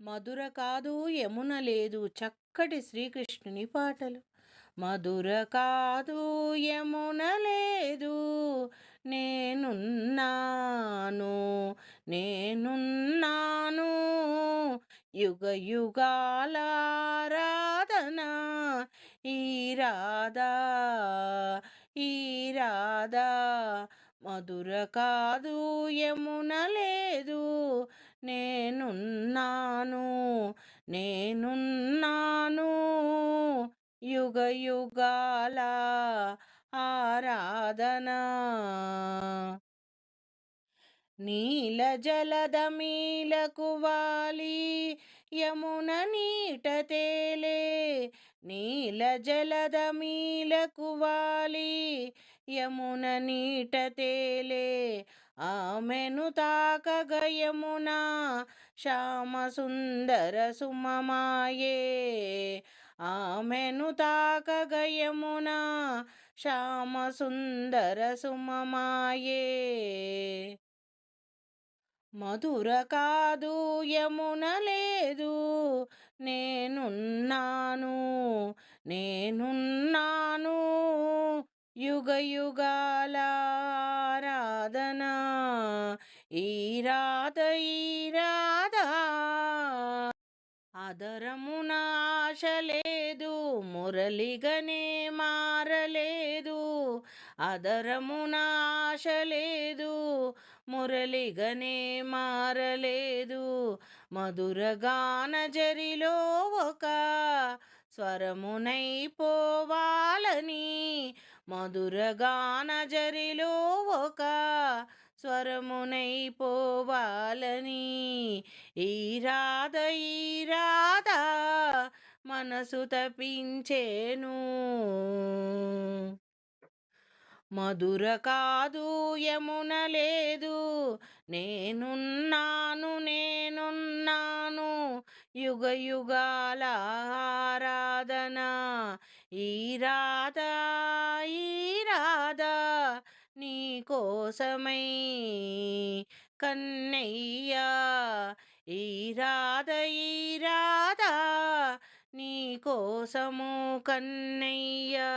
మధుర కాదు యమున లేదు చక్కటి శ్రీకృష్ణుని పాటలు. మధుర కాదు యమున లేదు నేనున్నాను నేనున్నాను. యుగ యుగాల రాధన ఈ రాధా ఈ రాధా. మధుర కాదు యమున లేదు నేనున్నా నేనున్నాను నేనున్నాను. యుగ యుగాల ఆరాధన. నీల జలద మీలకు వాలి యమున నీట తేలే. నీల జలద మీలకు వాలి యమున నీట తేలే. ఆమెను తాకగ యమునా శ్యామ సుందర సుమమాయే. ఆమెను తాకగ యమున శ్యామ సుందర సుమమాయే. మధుర కాదు యమున లేదు నేనున్నాను నేనున్నాను యుగ యుగాల ఆరాధన ఈ అదరమున ఆశ లేదు మురళిగనే మారలేదు. అదరమున ఆశ లేదు మురళిగనే మారలేదు. మధురగాన జరిలో ఒక స్వరమునైపోవాలని మధురగాన జరిలో స్వరమునై పోవాలని ఈ రాధ ఈ రాధ మనసు తపించేను మధుర కాదు యమున లేదు. నేనున్నాను నేనున్నాను. యుగ యుగాల ఆరాధన. ఈ రా కోసమై కన్నయ్యా ఈ రాధ ఈ రాధ నీ కోసము కన్నయ్యా.